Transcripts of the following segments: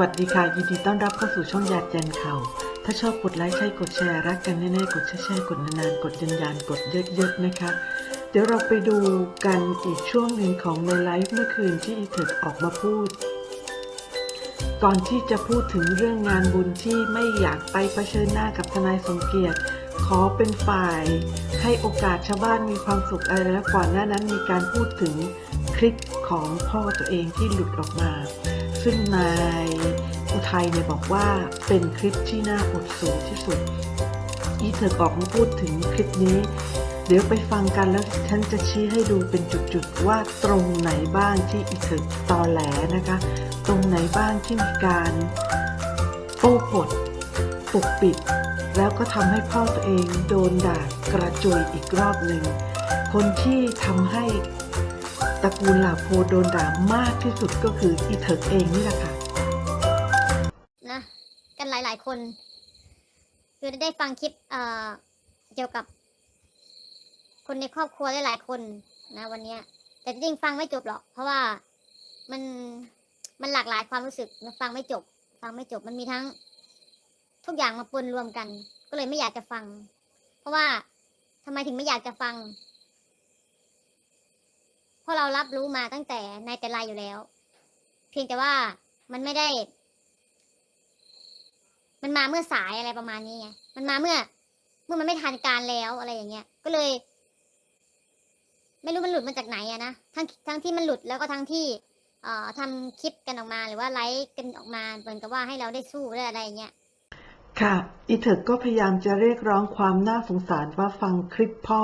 วัสดีค่ะ ยินดีต้อนรับเข้าสู่ช่องยาดยันเข่าถ้าชอบกดไลค์ใช่กดแชร์รักกันแน่ๆกดแชร์ๆกดนานๆกดยันๆกดเยอะๆนะคะ เดี๋ยวเราไปดูกันอีกช่วงหนึ่งของในไลฟ์เมื่อคืนที่อีเถิดออกมาพูด ก่อนที่จะพูดถึงเรื่องงานบุญที่ไม่อยากไปเผชิญหน้ากับทนายสมเกียรติ ขอเป็นฝ่าย ให้โอกาสชาวบ้านมีความสุขอะไรแล้วก่อนหน้านั้นมีการพูดถึงคลิปของพ่อตัวเองที่หลุดออกมา ซึ่งนายอุทัยเนี่ยบอกว่าเป็นคลิปที่น่าอดสูที่สุดอีเธอออกมาพูดถึงคลิปนี้ เดี๋ยวไปฟังกันแล้วฉันจะชี้ให้ดูเป็นจุดๆว่าตรงไหนบ้างที่อีเธอตอแหลนะคะ ตรงไหนบ้างที่มีการโป้ปดปกปิด แล้วก็ทำให้พ่อตัวเองโดนด่ากระจุยอีกรอบหนึ่งคนที่ทำให้ ตระกูลหลาโพโดนด่ามากที่สุดก็คืออีเถิกเองนี่แหละค่ะ นะกันหลายๆคน คือได้ฟังคลิปเอ่อเกี่ยวกับ คนในครอบครัวหลายๆคนนะ วันเนี้ย แต่จริงฟังไม่จบหรอก เพราะว่ามันมันหลากหลายความรู้สึกมันฟังไม่จบ ฟังไม่จบมันมีทั้ง ทุกอย่างมาปนรวมกัน ก็เลยไม่อยากจะฟัง เพราะว่าทำไมถึงไม่อยากจะฟัง พราะเรารับรู้มาตั้งแต่ในแต่ไรอยู่แล้ว เพียงแต่ว่ามันไม่ได้ มันมาเมื่อสายอะไรประมาณนี้ไงมันมาเมื่อ เมื่อมันไม่ทันการแล้วอะไรอย่างเงี้ย ก็เลย ไม่รู้มันหลุดมาจากไหนอะนะทั้งทั้งที่มันหลุดแล้วก็ทั้งที่เอ่อทำคลิปกันออกมาหรือว่าไลฟ์กันออกมาเหมือนกับว่าให้เราได้สู้ได้อะไรอย่างเงี้ย ค่ะ อีเถิดก็พยายามจะเรียกร้องความน่าสงสารว่าฟังคลิปพ่อ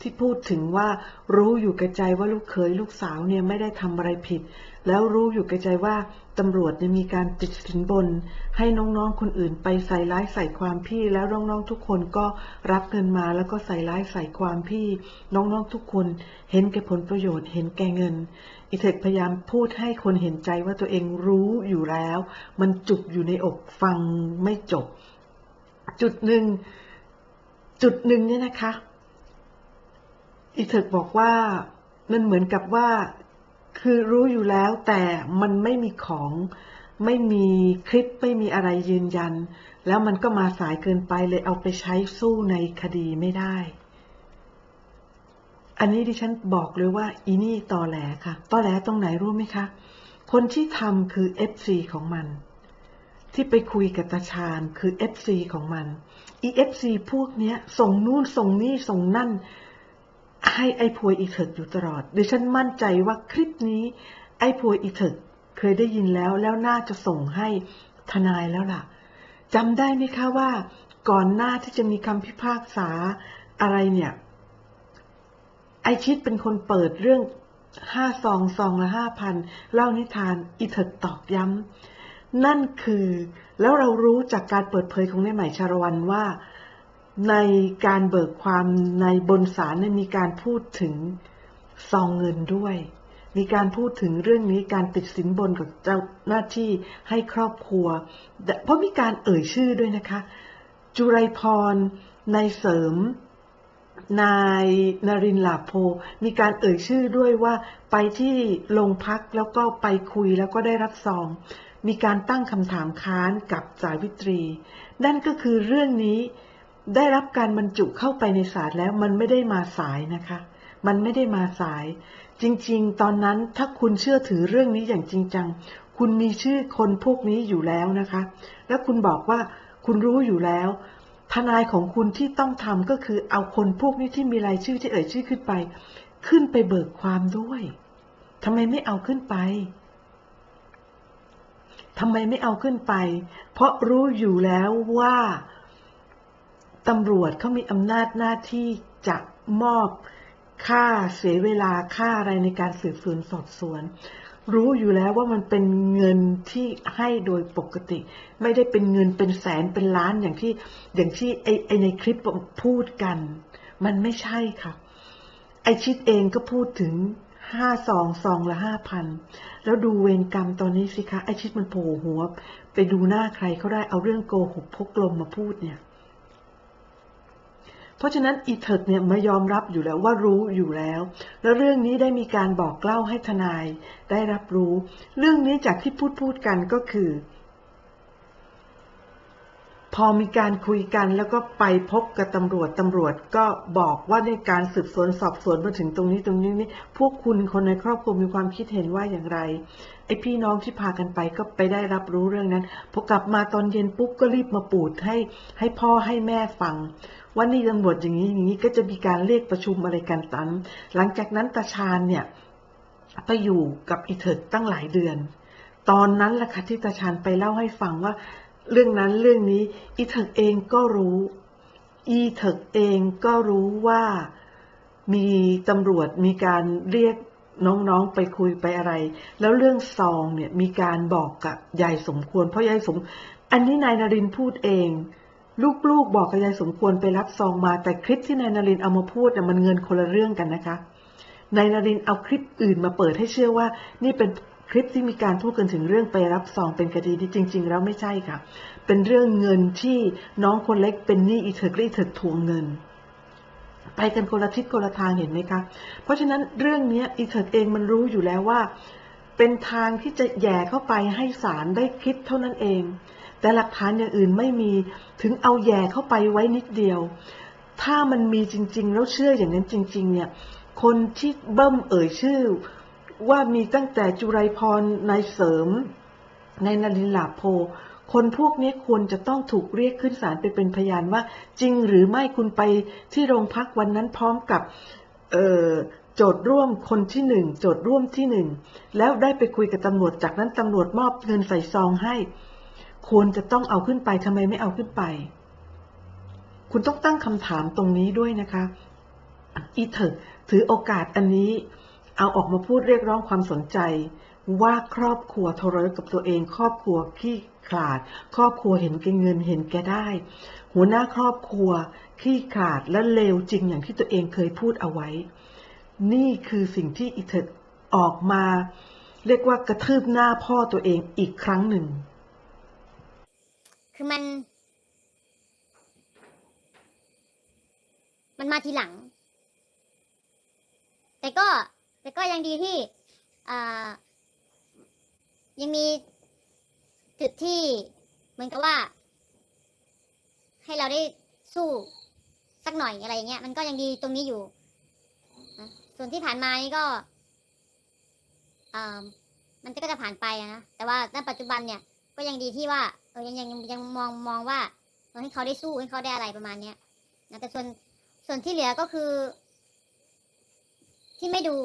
ที่พูดถึงว่ารู้อยู่แก่ใจว่าลูกเขยลูกสาวเนี่ยไม่ได้ทำอะไรผิด แล้วรู้อยู่แก่ใจว่าตำรวจเนี่ยมีการติดสินบน ให้น้องๆคนอื่นไปใส่ร้ายใส่ความพี่ แล้วน้องๆทุกคนก็รับเงินมาแล้วก็ใส่ร้ายใส่ความพี่ น้องๆทุกคนเห็นแก่ผลประโยชน์เห็นแก่เงินอีเทคพยายามพูดให้คนเห็นใจว่าตัวเองรู้อยู่แล้ว มันจุกอยู่ในอกฟังไม่จบ จุดหนึ่งจุดหนึ่งเนี่ยนะคะอีเถิกบอกว่ามันเหมือนกับว่าคือรู้อยู่แล้วแต่มันไม่มีของไม่มีคลิปไม่มีอะไรยืนยัน แล้วมันก็มาสายเกินไปเลยเอาไปใช้สู้ในคดีไม่ได้ อันนี้ดิฉันบอกเลยว่า อีนี่ตอแหลค่ะตอแหลตรงไหนรู้ไหมคะ คนที่ทำคือ FC ของมัน ที่ไปคุยกับตาชาญคือ FC ของมัน EFC พวกเนี้ย ส่งนู่นส่งนี่ส่งนั่น ให้ไอ้พวยอีเถิกอยู่ตลอดดิฉันมั่นใจว่าคลิปนี้ ไอ้พวยอีเถิกเคยได้ยินแล้วแล้วน่าจะส่งให้ทนายแล้วล่ะจำได้ไหมคะว่า ก่อนหน้าที่จะมีคำพิพากษาอะไรเนี่ย ไอชิดเป็นคนเปิดเรื่องห้าซองซองละห้าพันเล่านิทานอีเถิกตอกย้ำ นั่นคือแล้วเรารู้จากการเปิดเผยของนายใหม่ชาละวันว่า ในการเบิกความในบนศาลมีการพูดถึงซองเงินด้วย มีการพูดถึงเรื่องนี้การติดสินบนกับเจ้าหน้าที่ให้ครอบครัว เพราะมีการเอ่ยชื่อด้วยนะคะ จุไรพรนายเสริม นายนรินทร์หลาโพ มีการเอ่ยชื่อด้วยว่าไปที่โรงพักแล้วก็ไปคุยแล้วก็ได้รับซอง มีการตั้งคำถามค้านกับสาวิตรี นั่นก็คือเรื่องนี้ได้รับการบรรจุเข้าไปในศาลแล้วมันไม่ได้มาสายนะคะ มันไม่ได้มาสาย จริงๆ ตอนนั้นถ้าคุณเชื่อถือเรื่องนี้อย่างจริงจัง คุณมีชื่อคนพวกนี้อยู่แล้วนะคะ แล้วคุณบอกว่าคุณรู้อยู่แล้ว ทนายของคุณที่ต้องทำก็คือเอาคนพวกนี้ที่มีรายชื่อที่เอ่ยชื่อขึ้นไป ขึ้นไปเบิกความด้วยทำไมไม่เอาขึ้นไป ทำไมไม่เอาขึ้นไป เพราะรู้อยู่แล้วว่าตำรวจเขามีอำนาจหน้าที่จะมอบค่าเสียเวลาค่าอะไรในการสืบสวนสอบสวน รู้อยู่แล้วว่ามันเป็นเงินที่ให้โดยปกติ ไม่ได้เป็นเงินเป็นแสนเป็นล้านอย่างที่อย่างที่ไอไอในคลิปพูดกัน มันไม่ใช่ค่ะ ไอชิดเองก็พูดถึง ห้าซองซองละห้าพันแล้วดูเวรกรรมตอนนี้สิคะไอชิดมันโผล่หัว ไปดูหน้าใครเขาได้เอาเรื่องโกหกพกลมมาพูดเนี่ย เพราะฉะนั้นอีเถิดเนี่ยมายอมรับอยู่แล้วว่ารู้อยู่แล้ว แล้วเรื่องนี้ได้มีการบอกเล่าให้ทนายได้รับรู้ เรื่องนี้จากที่พูดพูดกันก็คือ พอมีการคุยกันแล้วก็ไปพบกับตำรวจตำรวจก็บอกว่าในการสืบสวนสอบสวนมาถึงตรงนี้ตรงนี้นี่พวกคุณคนในครอบครัวมีความคิดเห็นว่าอย่างไรไอพี่น้องที่พากันไปก็ไปได้รับรู้เรื่องนั้นพอกลับมาตอนเย็นปุ๊บก็รีบมาปูดให้ให้พ่อให้แม่ฟังว่านี่ตำรวจอย่างนี้อย่างนี้ก็จะมีการเรียกประชุมอะไรกันตันหลังจากนั้นตาชาญเนี่ยไปอยู่กับอีเถิดตั้งหลายเดือน ตอนนั้นแหละค่ะที่ตาชาญไปเล่าให้ฟังว่า เรื่องนั้นเรื่องนี้อีเถิกเองก็รู้ อีเถิกเองก็รู้ว่ามีตำรวจมีการเรียกน้องๆไปคุยไปอะไร แล้วเรื่องซองเนี่ยมีการบอกกับยายสมควร เพราะยายสม อันนี้นายนารินพูดเอง ลูกๆบอกกับยายสมควรไปรับซองมา แต่คลิปที่นายนารินเอามาพูดน่ะมันเงินคนละเรื่องกันนะคะนายนารินเอาคลิปอื่นมาเปิดให้เชื่อว่า นี่เป็น คลิปที่มีการพูดกันถึงเรื่องไปรับซองเป็นคดีที่จริง ๆ แล้วไม่ใช่ค่ะ เป็นเรื่องเงินที่น้องคนเล็กเป็นหนี้อีเถิกและอีเถิกทวงเงิน ไปกันคนละทิศคนละทางเห็นไหมคะ เพราะฉะนั้นเรื่องนี้อีเถิกเองมันรู้อยู่แล้วว่า เป็นทางที่จะแย่เข้าไปให้ศาลได้คิดเท่านั้นเอง แต่หลักฐานอย่างอื่นไม่มีถึงเอาแย่เข้าไปไว้นิดเดียว ถ้ามันมีจริง ๆ แล้วเชื่ออย่างนั้นจริง ๆ เนี่ยคนที่เบิ้มเอ่ยชื่อ ว่ามีตั้งแต่จุไรพรนายเสริม ในนรินทร์หลาโพ คนพวกนี้ควรจะต้องถูกเรียกขึ้นศาลไปเป็นพยานว่า จริงหรือไม่คุณไปที่โรงพักวันนั้นพร้อมกับโจทย์ร่วมคนที่หนึ่งโจทย์ร่วมที่หนึ่งแล้วได้ไปคุยกับตำรวจจากนั้นตำรวจมอบเงินใส่ซองให้ ควรจะต้องเอาขึ้นไปทำไมไม่เอาขึ้นไป คุณต้องตั้งคำถามตรงนี้ด้วยนะคะ อีเถิกถือโอกาสอันนี้ เอาออกมาพูดเรียกร้องความสนใจ ว่าครอบครัวทรยศกับตัวเอง ครอบครัวขี้ขลาด ครอบครัวเห็นแก่เงินเห็นแก่ได้ หัวหน้าครอบครัวขี้ขลาดและเลวจริงอย่างที่ตัวเองเคยพูดเอาไว้ นี่คือสิ่งที่อีเถิออกมา เรียกว่ากระทืบหน้าพ่อตัวเองอีกครั้งหนึ่ง คือมัน มันมาทีหลัง แต่ก็ แต่ก็ยังดีที่ยังมีจุดที่เหมือนกับว่า ให้เราได้สู้สักหน่อยอะไรอย่างเงี้ย มันก็ยังดีตรงนี้อยู่ส่วนที่ผ่านมานี่ก็มันก็จะผ่านไปนะแต่ว่าณปัจจุบันเนี่ย ก็ยังดีที่ว่าเออยังยังยังมองมองว่าเออให้เขาได้สู้ให้เขาได้อะไรประมาณเนี้ยนะแต่ส่วนส่วนที่เหลือก็คือ ที่ไม่ดู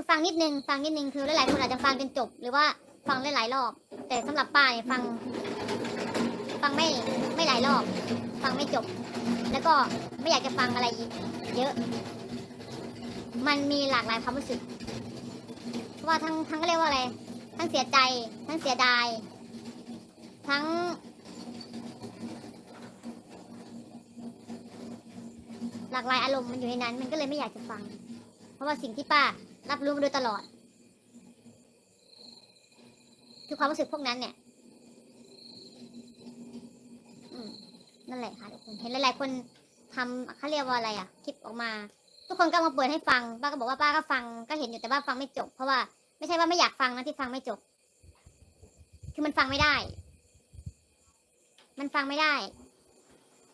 คือฟังนิดนึงฟังนิดนึงคือหลายๆคนอาจจะฟังจนจบ หรือว่าฟังหลายๆรอบ แต่สำหรับป้าเนี่ยฟัง ฟังไม่ไม่หลายรอบ ฟังไม่จบ แล้วก็ไม่อยากจะฟังอะไรอีกเยอะ มันมีหลากหลายความรู้สึกเพราะว่าทั้งทั้งเรียกว่าอะไร ทั้งเสียใจ ทั้งเสียดาย ทั้ง หลากหลายอารมณ์มันอยู่ในนั้น มันก็เลยไม่อยากจะฟัง เพราะว่าสิ่งที่ป้า รับรู้มาโดยตลอด คือความรู้สึกพวกนั้นเนี่ยนั่นแหละค่ะทุกคนเห็นหลายๆคนทำเขาเรียกว่าอะไรอะคลิปออกมา ทุกคนก็มาเปิดให้ฟังป้าก็บอกว่าป้าก็ฟังก็เห็นอยู่แต่ว่าฟังไม่จบ เพราะว่าไม่ใช่ว่าไม่อยากฟังนะที่ฟังไม่จบ คือมันฟังไม่ได้ มันฟังไม่ได้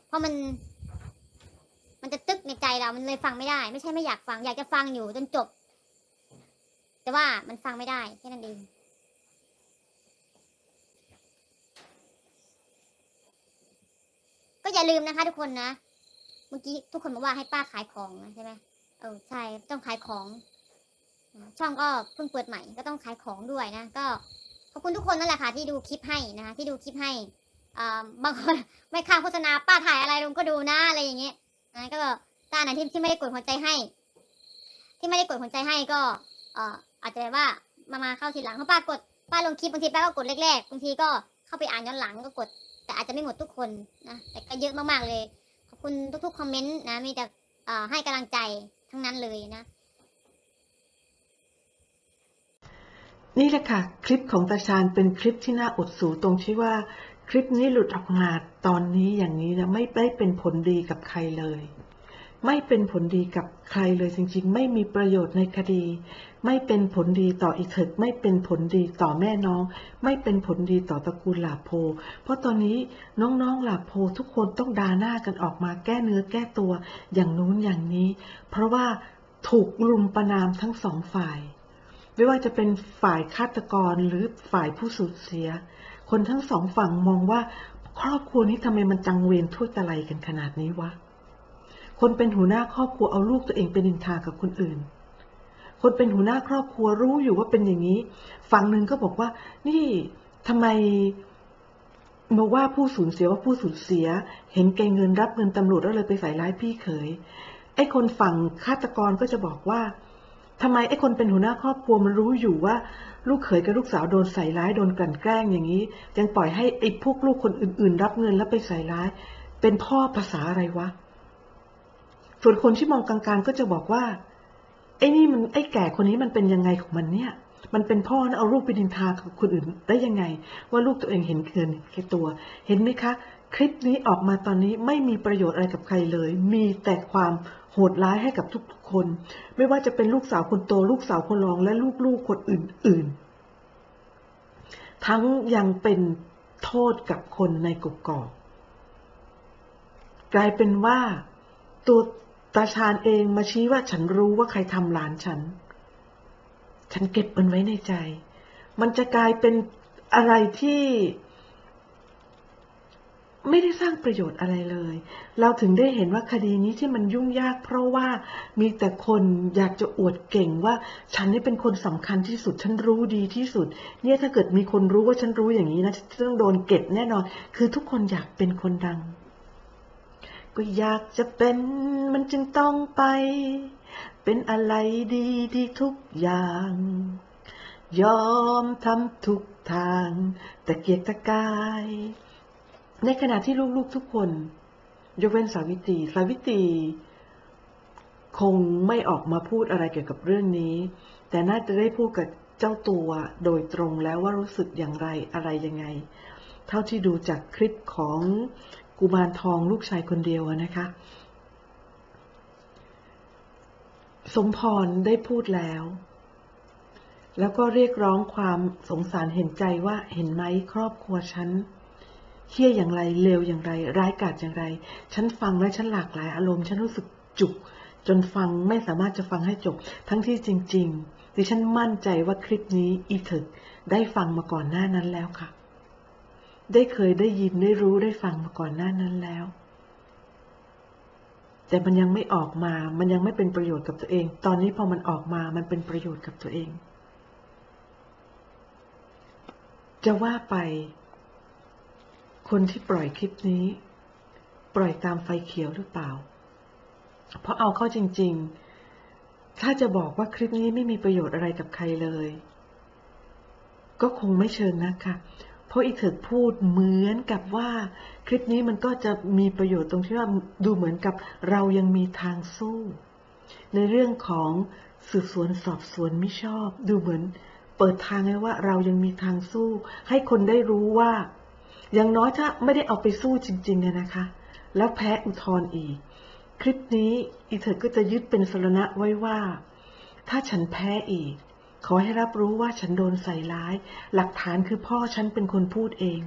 เพราะมัน มันจะตึกในใจเรา มันเลยฟังไม่ได้ ไม่ใช่ไม่อยากฟัง อยากจะฟังอยู่จนจบ แต่ว่ามันฟังไม่ได้แค่นั้นเองก็อย่าลืมนะคะ ทุกคนนะ เมื่อกี้ทุกคนบอกว่าให้ป้าขายของใช่ไหมเออใช่ต้องขายของ ช่องก็เพิ่งเปิดใหม่ก็ต้องขายของด้วยนะ ก็ขอบคุณทุกคนนั่นแหละค่ะ ที่ดูคลิปให้นะคะที่ดูคลิปให้บางคนไม่ค่าโฆษณาป้าถ่ายอะไรลงก็ดูนะอะไรอย่างเงี้ยนะก็ถ้าไหนที่ที่ไม่ได้กดหัวใจให้ ที่ไม่ได้กดหัวใจให้ก็ เออ อาจจะแบบว่ามามาเข้าทีหลังเพราะป้ากดป้าลงคลิปบางทีป้าก็กดแรกๆบางทีก็เข้าไปอ่านย้อนหลังก็กด แต่อาจจะไม่หมดทุกคนนะแต่ก็เยอะมากๆเลย ขอบคุณทุกๆคอมเมนต์นะมีแต่ให้กำลังใจทั้งนั้นเลยนะนี่แหละค่ะ คลิปของตาชาญเป็นคลิปที่น่าอดสูตรงที่ว่า คลิปนี้หลุดออกมาตอนนี้อย่างนี้นะไม่ได้เป็นผลดีกับใครเลย ไม่เป็นผลดีกับใครเลยจริงๆ ไม่มีประโยชน์ในคดี ไม่เป็นผลดีต่ออีเถิกไม่เป็นผลดีต่อแม่น้อง ไม่เป็นผลดีต่อตระกูลหลาโพ เพราะตอนนี้น้องๆหลาโพทุกคนต้องดาหน้ากันออกมาแก้เนื้อแก้ตัวอย่างนู้นอย่างนี้ เพราะว่าถูกลุมประนามทั้งสองฝ่าย ไม่ว่าจะเป็นฝ่ายฆาตกรหรือฝ่ายผู้สูญเสีย คนทั้งสองฝั่งมองว่าครอบครัวนี้ทำไมมันจังเวรถ้วยตะไลกันขนาดนี้วะ คนเป็นหัวหน้าครอบครัวเอาลูกตัวเองไปนินทากับคนอื่น คนเป็นหัวหน้าครอบครัวรู้อยู่ว่าเป็นอย่างนี้ ฝั่งหนึ่งก็บอกว่า นี่ทำไมมาว่าผู้สูญเสียว่าผู้สูญเสีย เห็นแกเงินรับเงินตำรวจแล้วเลยไปใส่ร้ายพี่เขย ไอ้คนฝั่งฆาตกรก็จะบอกว่าทำไมไอ้คนเป็นหัวหน้าครอบครัวมันรู้อยู่ว่า ลูกเขยกับลูกสาวโดนใส่ร้ายโดนกลั่นแกล้งอย่างนี้ยังปล่อยให้ไอ้พวกลูกคนอื่น ๆ รับเงินแล้วไปใส่ร้าย เป็นพ่อภาษาอะไรวะ ส่วนคนที่มองกลางๆ ก็จะบอกว่า ไอ้นี่มันไอ้แก่คนนี้มันเป็นยังไงของมันเนี่ย มันเป็นพ่อนะเอาลูกไปดินทากับคนอื่นได้ยังไง ว่าลูกตัวเองเห็นเกินแค่ตัว เห็นไหมคะ คลิปนี้ออกมาตอนนี้ไม่มีประโยชน์อะไรกับใครเลย มีแต่ความโหดร้ายให้กับทุกๆคน ไม่ว่าจะเป็นลูกสาวคนโต ลูกสาวคนรองและลูกๆคนอื่นๆ ทั้งยังเป็นโทษกับคนในกกอกกลายเป็นว่าตัว ตาชาญเองมาชี้ว่าฉันรู้ว่าใครทำหลานฉัน ฉันเก็บมันไว้ในใจ มันจะกลายเป็นอะไรที่ ไม่ได้สร้างประโยชน์อะไรเลย เราถึงได้เห็นว่าคดีนี้ที่มันยุ่งยาก เพราะว่ามีแต่คนอยากจะอวดเก่งว่า ฉันนี่เป็นคนสำคัญที่สุด ฉันรู้ดีที่สุด เนี่ยถ้าเกิดมีคนรู้ว่าฉันรู้อย่างนี้นะฉันต้องโดนเก็บแน่นอน คือทุกคนอยากเป็นคนดัง ก็อยากจะเป็นมันจึงต้องไป เป็นอะไรดีดีทุกอย่าง ยอมทำทุกทาง แต่เกียรตะกาย ในขณะที่ลูกๆทุกคน ยกเว้นสาวิตรีสาวิตรีคงไม่ออกมาพูดอะไรเกี่ยวกับเรื่องนี้ แต่น่าจะได้พูดกับเจ้าตัวโดยตรงแล้วว่ารู้สึกอย่างไรอะไรยังไง เท่าที่ดูจากคลิปของ กุมารทองลูกชายคนเดียวนะคะ สมพรได้พูดแล้ว แล้วก็เรียกร้องความสงสารเห็นใจว่าเห็นไหมครอบครัวฉันเฮี้ยอย่างไรเลวอย่างไร ร้ายกาจอย่างไร ฉันฟังและฉันหลากหลายอารมณ์ฉันรู้สึกจุก จนฟังไม่สามารถจะฟังให้จบ ทั้งที่จริง ๆ ดิฉันมั่นใจว่าคลิปนี้อีถึกได้ฟังมาก่อนหน้านั้นแล้วค่ะ ได้เคยได้ยินได้รู้ได้ฟังมาก่อนหน้านั้นแล้ว แต่มันยังไม่ออกมา มันยังไม่เป็นประโยชน์กับตัวเอง ตอนนี้พอมันออกมา มันเป็นประโยชน์กับตัวเอง จะว่าไป คนที่ปล่อยคลิปนี้ ปล่อยตามไฟเขียวหรือเปล่า เพราะเอาเข้าจริง ๆ ถ้าจะบอกว่าคลิปนี้ไม่มีประโยชน์อะไรกับใครเลย ก็คงไม่เชิงนะคะ ราะอีเถิดพูดเหมือนกับว่า คลิปนี้มันก็จะมีประโยชน์ตรงที่ว่าดูเหมือนกับเรายังมีทางสู้ ในเรื่องของสืบสวนสอบสวนไม่ชอบ ดูเหมือนเปิดทางให้ว่าเรายังมีทางสู้ ให้คนได้รู้ว่า อย่างน้อยถ้าไม่ได้เอาไปสู้จริงๆอะนะคะ แล้วแพ้อุทธรณ์อีก คลิปนี้อีเถิดก็จะยึดเป็นสรณะไว้ว่า ถ้าฉันแพ้อีก ขอให้รับรู้ว่าฉันโดนใส่ร้าย หลักฐานคือพ่อฉันเป็นคนพูดเอง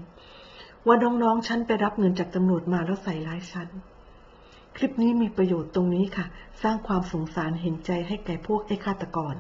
ว่าน้องๆฉันไปรับเงินจากตำรวจมาแล้วใส่ร้ายฉัน คลิปนี้มีประโยชน์ตรงนี้ค่ะ สร้างความสงสารเห็นใจให้แก่พวกไอ้ฆาตกร